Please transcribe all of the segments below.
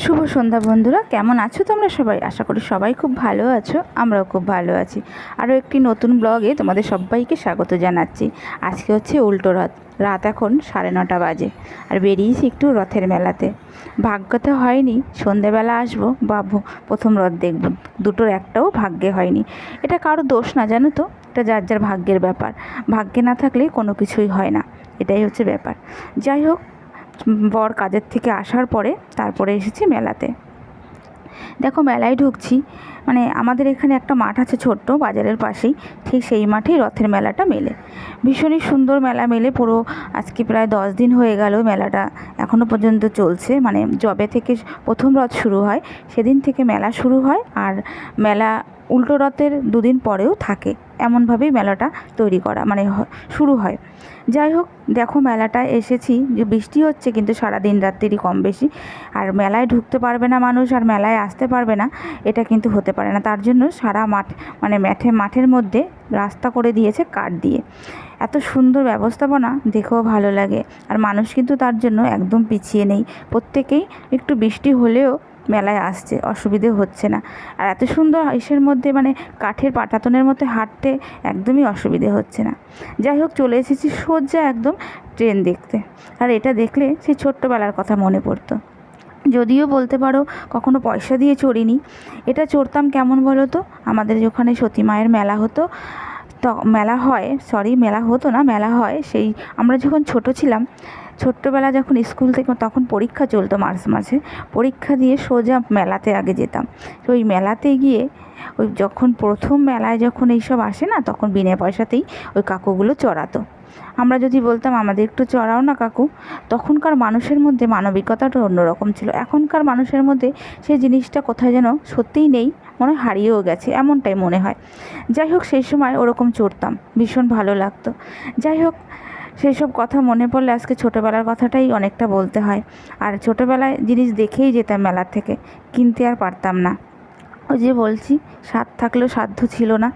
শুভ সন্ধ্যা বন্ধুরা, কেমন আছো তোমরা সবাই? আশা করি সবাই খুব ভালো আছো, আমরাও খুব ভালো আছি। আরও একটি নতুন ব্লগে তোমাদের সবাইকে স্বাগত জানাচ্ছি। আজকে হচ্ছে উল্টো রথ, রাত এখন সাড়ে নটা বাজে আর বেরিয়েছি একটু রথের মেলাতে। ভাগ্যতে হয়নি, সন্ধেবেলা আসব বা ভ- প্রথম রথ দেখব, দুটোর একটাও ভাগ্যে হয়নি। এটা কারও দোষ না, জানো তো? এটা যার যার ভাগ্যের ব্যাপার। ভাগ্যে না থাকলে কোনো কিছুই হয় না, এটাই হচ্ছে ব্যাপার। যাই হোক বর কাজের থেকে আসার পরে তারপরে এসেছি মেলাতে। দেখো মেলায় ঢুকছি মানে আমাদের এখানে একটা মাঠ আছে ছোট্ট, বাজারের পাশেই, ঠিক সেই মাঠেই রথের মেলাটা মেলে। ভীষণই সুন্দর মেলা মেলে, পুরো আজকে প্রায় দশ দিন হয়ে গেল মেলাটা এখনও পর্যন্ত চলছে। মানে জবে থেকে প্রথম রথ শুরু হয়, সেদিন থেকে মেলা শুরু হয়, আর মেলা উল্টো রথের দুদিন পরেও থাকে। এমনভাবেই মেলাটা তৈরি করা মানে শুরু হয়। যাই হোক, দেখো মেলাটা এসেছি, যে বৃষ্টি হচ্ছে কিন্তু সারা দিন রাত্রিরই কম বেশি। আর মেলায় ঢুকতে পারবে না মানুষ, আর মেলায় আসতে পারবে না, এটা কিন্তু হতে পারে না। তার জন্য সারা মাঠ মানে মাঠে মাঠের মধ্যে রাস্তা করে দিয়েছে কাঠ দিয়ে। এত সুন্দর ব্যবস্থাপনা, দেখেও ভালো লাগে। আর মানুষ কিন্তু তার জন্য একদম পিছিয়ে নেই। প্রত্যেকেই একটু বৃষ্টি হলেও মেলায় আসছে, অসুবিধে হচ্ছে না। আর এত সুন্দর ইসের মধ্যে মানে কাঠের পাটাতনের মধ্যে হাঁটতে একদমই অসুবিধে হচ্ছে না। যাই হোক, চলে এসেছি সোজা একদম ট্রেন দেখতে। আর এটা দেখলে সেই ছোট্টবেলার কথা মনে পড়তো। যদিও বলতে পারো কখনো পয়সা দিয়ে চড়িনি। এটা চড়তাম কেমন বলো তো? আমাদের যেখানে সতী মায়ের মেলা হতো মেলা হয় সরি মেলা হতো না, মেলা হয়, সেই আমরা যখন ছোট ছিলাম ছোট্টবেলা যখন স্কুল থেকে, তখন পরীক্ষা চলতো মার্চ মাসে পরীক্ষা দিয়ে সোজা মেলাতে আগে যেতাম। তো ওই মেলাতে গিয়ে ওই যখন প্রথম মেলায় যখন এইসব আসে না, তখন বিনা পয়সাতেই ওই কাকুগুলো চড়াতো। আমরা যদি বলতাম, আমাদের একটু চড়াও না কাকু। তখনকার মানুষের মধ্যে মানবিকতাটা অন্যরকম ছিল। এখনকার মানুষের মধ্যে সেই জিনিসটা কোথায় যেন সত্যিই নেই, মনে হয় হারিয়েও গেছে, এমনটাই মনে হয়। যাই হোক, সেই সময় ওরকম চড়তাম। ভীষণ ভালো লাগতো। যাই হোক সেই সব কথা মনে পড়লে আজকে ছোটোবেলার কথাটাই অনেকটা বলতে হয়। আর ছোটোবেলায় জিনিস দেখেই যেতাম মেলার থেকে, কিনতে আর পারতাম না। ওই যে বলছি, স্বাদ থাকলেও সাধ্য ছিল না।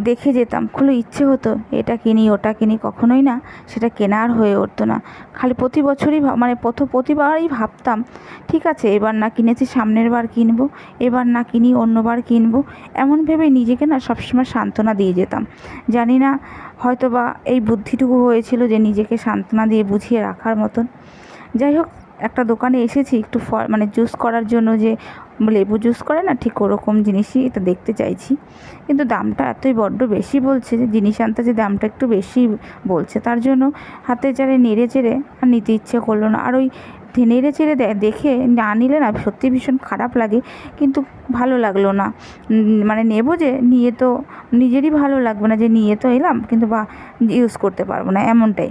দেখে যেতাম, খুলে ইচ্ছে হতো, এটা কিনি, ওটা কিনি, কখনোই না, সেটা কেনা আর হয়ে উঠতো না। খালি প্রতি বছরই মানে প্রথম প্রতিবারই ভাবতাম, ঠিক আছে, এবার না কিনেছি, সামনের বার কিনবো, এবার না কিনি, অন্যবার কিনবো, এমন ভেবে নিজেকে না সবসময় সান্ত্বনা দিয়ে যেতাম। জানি না হয়তো বা এই বুদ্ধিটুকু হয়েছিল যে নিজেকে সান্ত্বনা দিয়ে বুঝিয়ে রাখার মতন। যাই হোক, একটা দোকানে এসেছি একটু ফল মানে জুস করার জন্য যে লেবু জুস করে না, ঠিক ওরকম জিনিসই এটা দেখতে চাইছি। কিন্তু দামটা এতই বড্ড বেশি বলছে যে, জিনিস আনতে যে দামটা একটু বেশি বলছে, তার জন্য হাতে চারে নেড়ে চেড়ে আর নিতে ইচ্ছে করল না। আর ওই নেড়ে চেড়ে দেখে না নিলে না সত্যি ভীষণ খারাপ লাগে, কিন্তু ভালো লাগল না। মানে নেব যে, নিয়ে তো নিজেরই ভালো লাগবে না যে, নিয়ে তো এলাম, কিন্তু বা ইউজ করতে পারব না, এমনটাই।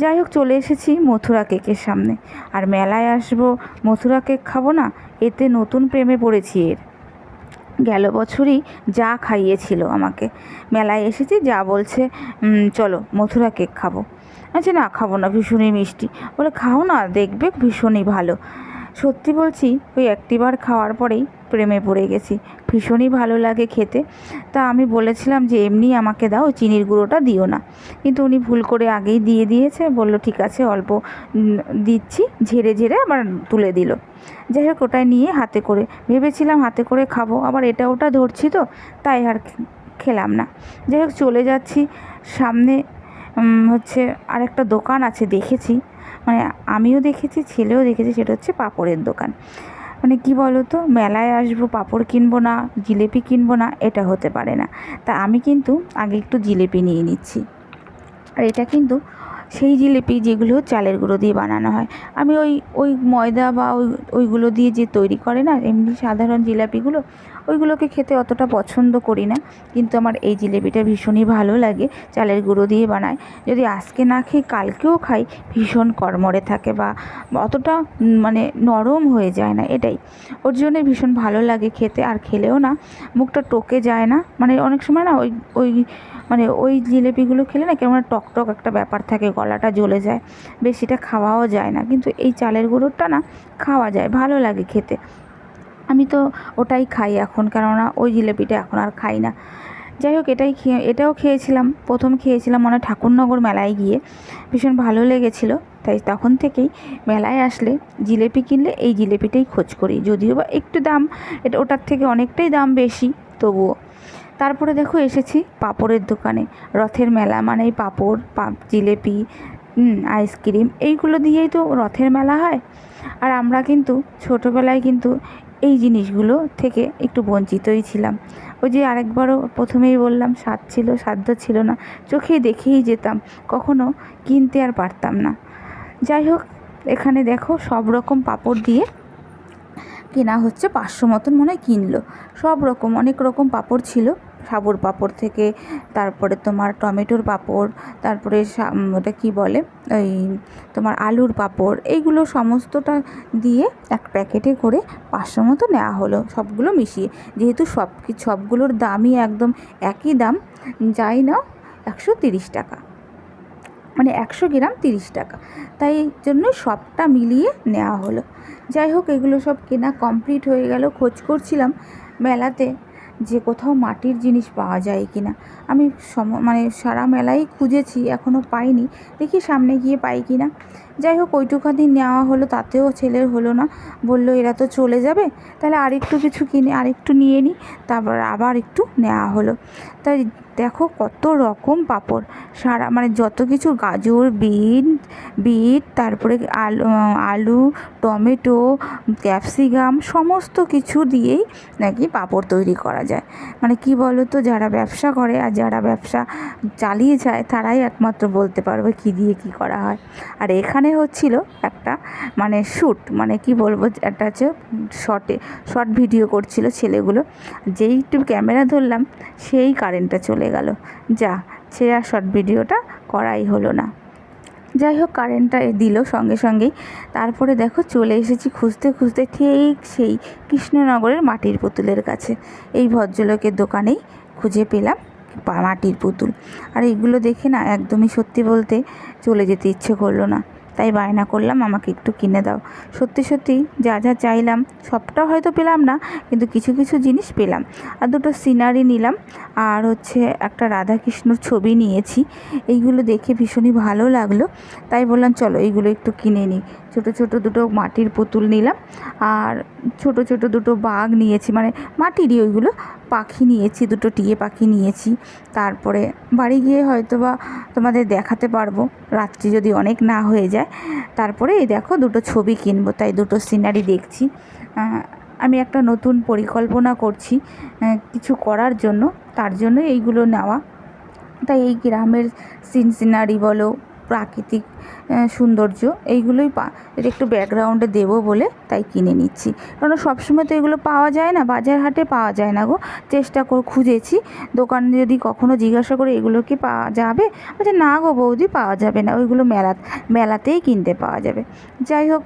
যাই হোক, চলে এসেছি মথুরা কেকের সামনে। আর মেলায় আসব, মথুরা কেক খাব না, এতে নতুন প্রেমে পড়েছি এর। গেল বছরই যা খাইয়েছিল আমাকে। মেলায় এসেছি, যা বলছে চলো মথুরা কেক খাব। আচ্ছা না, খাব না, ভীষণই মিষ্টি। বলে, খাও না, দেখবে ভীষণই ভালো। সত্যি বলছি, ওই একটিবার খাওয়ার পরেই প্রেমে পড়ে গেছি। ভীষণই ভালো লাগে খেতে। তা আমি বলেছিলাম যে, এমনি আমাকে দাও, চিনির গুঁড়োটা দিও না। কিন্তু উনি ভুল করে আগেই দিয়ে দিয়েছে, বলল, ঠিক আছে, অল্প দিচ্ছি। ঝেড়ে ঝেড়ে আবার তুলে দিল। যাই হোক, ওটাই নিয়ে হাতে করে, ভেবেছিলাম হাতে করে খাব, আবার এটা ওটা ধরছি তো, তাই আর খেলাম না। যাই হোক, চলে যাচ্ছি সামনে হচ্ছে আরেকটা দোকান আছে দেখেছি। মানে আমিও দেখেছি, ছেলেও দেখেছি, সেটা হচ্ছে পাপড়ের দোকান। মানে কি বলো তো মেলায় আসব, পাপড় কিনবো না, জিলেপি কিনবো না, এটা হতে পারে না। তা আমি কিন্তু আগে একটু জিলেপি নিয়ে নিচ্ছি। আর এটা কিন্তু সেই জিলিপি যেগুলো চালের গুঁড়ো দিয়ে বানানো হয়। আমি ওই ওই ময়দা বা ওই, ওইগুলো দিয়ে যে তৈরি করে না, এমনি সাধারণ জিলাপিগুলো, ওইগুলোকে খেতে অতটা পছন্দ করি না। কিন্তু আমার এই জিলিপিটা ভীষণই ভালো লাগে, চালের গুঁড়ো দিয়ে বানায়। যদি আজকে না খেয়ে কালকেও খাই, ভীষণ কড়মড়ে থাকে বা অতটা মানে নরম হয়ে যায় না, এটাই। ওর জন্য ভীষণ ভালো লাগে খেতে, আর খেলেও না, মুখটা টোকে যায় না। মানে অনেক সময় না, ওই ওই মানে ওই জিলিপিগুলো খেলে না কেমন টক টক একটা ব্যাপার থাকে গলাটা জ্বলে যায়, বেশিটা খাওয়াও যায় না। কিন্তু এই চালের গুঁড়োটা না খাওয়া যায়, ভালো লাগে খেতে। আমি তো ওটাই খাই এখন, কেননা ওই জিলিপিটা এখন আর খাই না। যাই হোক, এটাই খেয়ে, এটাও খেয়েছিলাম, প্রথম খেয়েছিলাম মনে ঠাকুরনগর মেলায় গিয়ে। ভীষণ ভালো লেগেছিলো, তাই তখন থেকেই মেলায় আসলে জিলেপি কিনলে এই জিলেপিটাই খোঁজ করি। যদিও বা একটু দাম, এটা ওটার থেকে অনেকটাই দাম বেশি, তবুও। তারপরে দেখো এসেছি পাপড়ের দোকানে। রথের মেলা মানেই পাপড়, পাপ, জিলেপি আইসক্রিম, এইগুলো দিয়েই তো রথের মেলা হয়। আর আমরা কিন্তু ছোটোবেলায় কিন্তু এই জিনিসগুলো থেকে একটু বঞ্চিতই ছিলাম। ওই যে আরেকবারও প্রথমেই বললাম, স্বাদ ছিল, সাধ্য ছিল না। চোখে দেখেই যেতাম, কখনো কিনতে আর পারতাম না। যাই হোক, এখানে দেখো সব রকম পাপড় দিয়ে কেনা হচ্ছে, পাঁচশো মতন মনে হয় কিনলো। সব রকম, অনেক রকম পাপড় ছিল। সাবুর পাঁপড় থেকে, তারপরে তোমার টমেটোর পাঁপড়, তারপরে ওটা কি বলে? ওই তোমার আলুর পাঁপড়, এইগুলো সমস্তটা দিয়ে এক প্যাকেটে করে পাঁচশো মতো নেওয়া হলো, সবগুলো মিশিয়ে। যেহেতু সব সবগুলোর দামই একদম একই দাম, যাই না একশো তিরিশ টাকা। মানে একশো গ্রাম তিরিশ টাকা। তাই জন্য সবটা মিলিয়ে নেওয়া হলো। যাই হোক, এগুলো সব কেনা কমপ্লিট হয়ে গেল। খোঁজ করছিলাম মেলাতে। যে কোথাও মাটির জিনিস পাওয়া যায় কি না আমি সম মানে সারা মেলাই খুঁজেছি এখনও পাইনি। দেখি সামনে গিয়ে পাই কি না। যাই হোক, ওইটুখানি নেওয়া হলো, তাতেও ছেলের হলো না। বলল, এরা তো চলে যাবে। তাহলে আরেকটু কিছু কিনে, আরেকটু নিয়ে নিই তারপর আবার একটু নেওয়া হলো। তাই দেখো কত রকম পাপড়। সারা মানে যত কিছু, গাজর, বিন, বিট, তারপরে আলু আলু, টমেটো, ক্যাপসিকাম, সমস্ত কিছু দিয়েই নাকি পাপড় তৈরি করা যায়। মানে কি বলো তো যারা ব্যবসা করে আর যারা ব্যবসা চালিয়ে যায়, তারাই একমাত্র বলতে পারবে কী দিয়ে কী করা হয়। আর এখানে হচ্ছিল একটা মানে শ্যুট মানে কি বলব, একটা হচ্ছে শর্টে শর্ট ভিডিও করছিল ছেলেগুলো। যেই একটু ক্যামেরা ধরলাম, সেই কারেন্টটা চলে গেল। যা, সে আর শর্ট ভিডিওটা করাই হলো না। যাই হোক কারেন্টটা দিল সঙ্গে সঙ্গেই। তারপরে দেখো, চলে এসেছি খুঁজতে খুঁজতে ঠিক সেই কৃষ্ণনগরের মাটির পুতুলের কাছে। এই ভদ্রলোকের দোকানেই খুঁজে পেলাম। মাটির পুতুল। আর এইগুলো দেখে না একদমই সত্যি বলতে চলে যেতে ইচ্ছে করল না। তাই বায়না করলাম, আমাকে একটু কিনে দাও। সত্যি সত্যি যা যা চাইলাম সবটা হয়তো পেলাম না, কিন্তু কিছু কিছু জিনিস পেলাম। আর দুটো সিনারি নিলাম, আর হচ্ছে একটা রাধাকৃষ্ণর ছবি নিয়েছি। এইগুলো দেখে ভীষণই ভালো লাগল। তাই বললাম, চলো এইগুলো একটু কিনে নিই। ছোটো ছোটো দুটো মাটির পুতুল নিলাম আর ছোট ছোট দুটো বাঘ নিয়েছি মানে মাটিরই ওইগুলো পাখি নিয়েছি, দুটো টিয়ে পাখি নিয়েছি। তারপরে বাড়ি গিয়ে হয়তো বা তোমাদের দেখাতে পারব, রাত্রি যদি অনেক না হয়ে যায়। তারপরে এই দেখো দুটো ছবি কিনবো, তাই দুটো সিনারি দেখছি। আমি একটা নতুন পরিকল্পনা করছি কিছু করার জন্য, তার জন্য এইগুলো নেওয়া। তাই এই গ্রামের সিন সিনারি বলো, প্রাকৃতিক সৌন্দর্য, এইগুলোই পা এটা একটু ব্যাকগ্রাউন্ডে দেবো বলে তাই কিনে নিচ্ছি। কারণ সবসময় তো এগুলো পাওয়া যায় না, বাজার হাটে পাওয়া যায় না গো। চেষ্টা করে খুঁজেছি। দোকানে যদি কখনো জিজ্ঞাসা করে, এগুলো কি পাওয়া যাবে? বলছে, না গো বৌদি, পাওয়া যাবে না। ওইগুলো মেলা মেলাতেই কিনতে পাওয়া যাবে। যাই হোক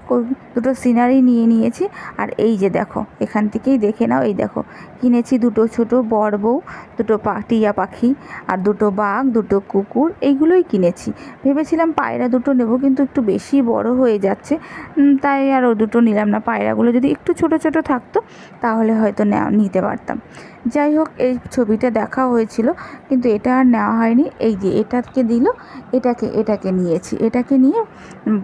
দুটো সিনারি নিয়ে নিয়েছি। আর এই যে দেখো, এখান থেকেই দেখে নাও, এই দেখো, কিনেছি দুটো ছোট বর বউ, দুটো পা টিয়া পাখি, আর দুটো বাঘ, দুটো কুকুর, এইগুলোই কিনেছি। ভেবেছিলাম পায়রা দুটো নেব কিন্তু একটু বেশি বড় হয়ে যাচ্ছে। তাই আর ও দুটো নিলাম না। পায়রাগুলো যদি একটু ছোট ছোট থাকতো, তাহলে হয়তো নিতে পারতাম। যাই হোক, এই ছবিটা দেখা হয়েছিল, কিন্তু এটা আর নেওয়া হয়নি। এই যে এটাকে দিল, এটাকে এটাকে নিয়েছি। এটাকে নিয়ে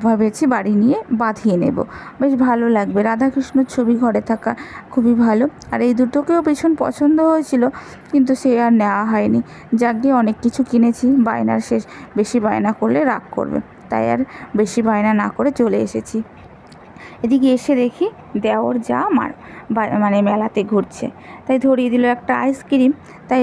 ভেবেছি বাড়ি নিয়ে বাঁধিয়ে নেব। বেশ ভালো লাগবে। রাধাকৃষ্ণর ছবি ঘরে থাকা খুবই ভালো। আর এই দুটোকেও ভীষণ পছন্দ হয়েছিল, কিন্তু সে আর নেওয়া হয়নি। যাক গিয়ে অনেক কিছু কিনেছি। বায়নার শেষ। বেশি বায়না করলে রাগ করবে। তাই আর বেশি বায়না না করে চলে এসেছি। এদিকে এসে দেখি দেওর যা আমার মানে মেলাতে ঘুরছে। তাই ধরিয়ে দিল একটা আইসক্রিম। তাই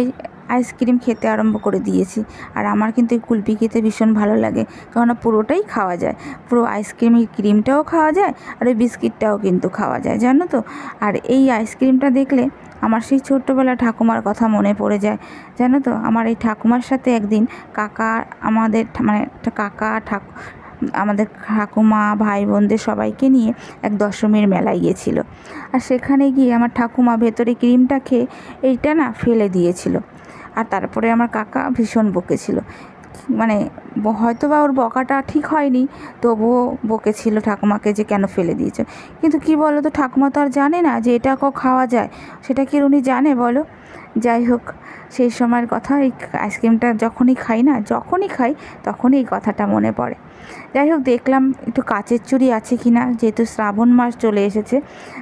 আইসক্রিম খেতে আরম্ভ করে দিয়েছি। আর আমার কিন্তু এই কুলপি খেতে ভীষণ ভালো লাগে। কেননা পুরোটাই খাওয়া যায়। পুরো আইসক্রিমের ক্রিমটাও খাওয়া যায় আর ওই বিস্কিটটাও কিন্তু খাওয়া যায়, জানো তো? আর এই আইসক্রিমটা দেখলে আমার সেই ছোট্টবেলা ঠাকুমার কথা মনে পড়ে যায়। জানো তো, আমার এই ঠাকুমার সাথে একদিন কাকা আমাদের মানে কাকা, ঠাকু, আমাদের ঠাকুমা ভাই বোনদের সবাইকে নিয়ে এক দশমীর মেলায় গিয়েছিল। আর সেখানে গিয়ে আমার ঠাকুমা ভেতরে ক্রিমটা খেয়ে এইটা না ফেলে দিয়েছিল। আর তারপরে আমার কাকা ভীষণ বকেছিল। মানে হয়তো বা ওর বকাটা ঠিক হয়নি, তবুও বকেছিল ঠাকুমাকে যে কেন ফেলে দিয়েছে। কিন্তু কি বলো তো ঠাকুমা তো আর জানে না যে এটা কো খাওয়া যায়। সেটা কি উনি জানে বলো? যাই হোক, সেই সময়ের কথা, এই আইসক্রিমটা যখনই খাই না, যখনই খাই তখনই এই কথাটা মনে পড়ে। যাই হোক, দেখলাম একটু কাচের চুড়ি আছে কি না, যেহেতু শ্রাবণ মাস চলে এসেছে,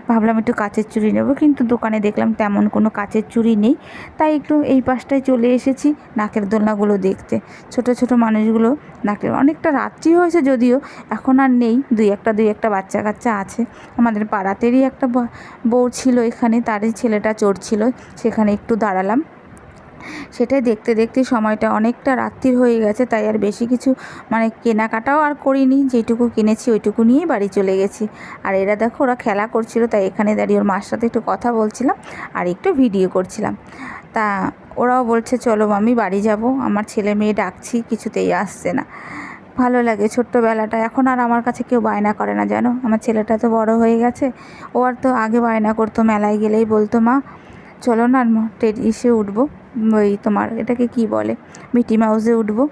ভাবলাম একটু কাচের চুড়ি নেব, কিন্তু দোকানে দেখলাম তেমন কোনো কাচের চুড়ি নেই, তাই একটু এই পাশটায় চলে এসেছি নাকের দোলনাগুলো দেখতে। ছোট ছোট মানুষগুলো নাকের, অনেকটা রাত্রি হয়েছে যদিও, এখন আর নেই, দুই একটা দুই একটা বাচ্চা কাচ্চা আছে। আমাদের পাড়াতেরই একটা বউ ছিল এখানে, তারই ছেলেটা চড়ছিল সেখানে একটু দাঁড়ালাম। সেটাই দেখতে দেখতে সময়টা অনেকটা রাত্রির হয়ে গেছে, তাই আর বেশি কিছু মানে কেনাকাটাও আর করিনি, যেটুকু কিনেছি ওইটুকু নিয়েই বাড়ি চলে গেছি। আর এরা দেখো ওরা খেলা করছিল, তাই এখানে দাঁড়িয়ে ওর মার সাথে একটু কথা বলছিলাম আর একটু ভিডিও করছিলাম। তা ওরাও বলছে, চলো আমি বাড়ি যাব, আমার ছেলে মেয়ে ডাকছি, কিছুতেই আসছে না। ভালো লাগে ছোট্টবেলাটা, এখন আর আমার কাছে কেউ বায়না করে না, জানো? আমার ছেলেটা তো বড় হয়ে গেছে, ও আর তো আগে বায়না করতো, মেলায় গেলেই বলতো, মা চলো না ট্রেন ইসে উঠবো। ওই তোমার, এটাকে কি বলে? মিটি মাউসে উঠবো।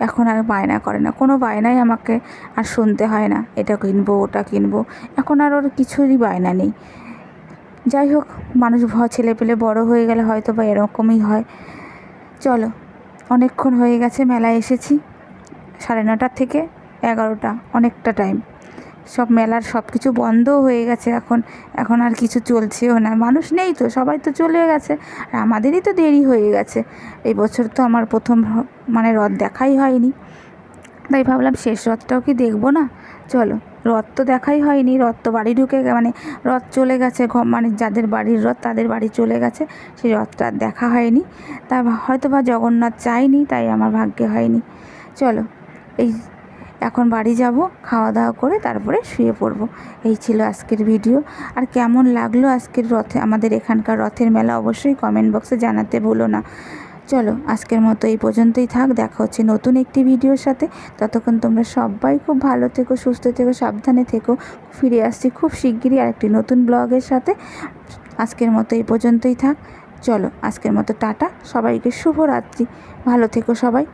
এখন আর বায়না করে না। কোনো বায়নাই আমাকে আর শুনতে হয় না। এটা কিনবো, ওটা কিনবো। এখন আর ওর কিছুরই বায়না নেই। যাই হোক, মানুষ ভ ছেলে পেলে বড় হয়ে গেলে হয়তো বা এরকমই হয়। চলো, অনেকক্ষণ হয়ে গেছে, মেলায় এসেছি। সাড়ে নটার থেকে এগারোটা, অনেকটা টাইম সব মেলার সব কিছু বন্ধও হয়ে গেছে এখন এখন আর কিছু চলছেও না। মানুষ নেই তো, সবাই তো চলে গেছে। আর আমাদেরই তো দেরি হয়ে গেছে। এই বছর তো আমার প্রথম মানে রথ দেখাই হয়নি। তাই ভাবলাম শেষ রথটাও কি দেখব না? চলো, রথ তো দেখাই হয়নি, রথ তো বাড়ি ঢুকে মানে রথ চলে গেছে মানে যাদের বাড়ির রথ তাদের বাড়ি চলে গেছে সেই রথটা দেখা হয়নি। তা হয়তো বা জগন্নাথ চাইনি তাই আমার ভাগ্যে হয়নি। চলো, এই এখন বাড়ি যাব খাওয়া দাওয়া করে তারপরে শুয়ে পড়ব। এই ছিল আজকের ভিডিও। আর কেমন লাগল আজকের রথে, আমাদের এখানকার রথের মেলা অবশ্যই কমেন্ট বক্সে জানাতে ভুলো না। চলো, আজকের মতো এই পর্যন্তই থাক। দেখা হচ্ছে নতুন একটি ভিডিওর সাথে। ততক্ষণ তোমরা সবাই খুব ভালো থেকো, সুস্থ থেকো, সাবধানে থেকো। ফিরে আসছি খুব শিগগিরই আরেকটি নতুন ব্লগের সাথে। আজকের মতো এই পর্যন্তই থাক। চলো, আজকের মতো টাটা। সবাইকে শুভরাত্রি। ভালো থেকো সবাই।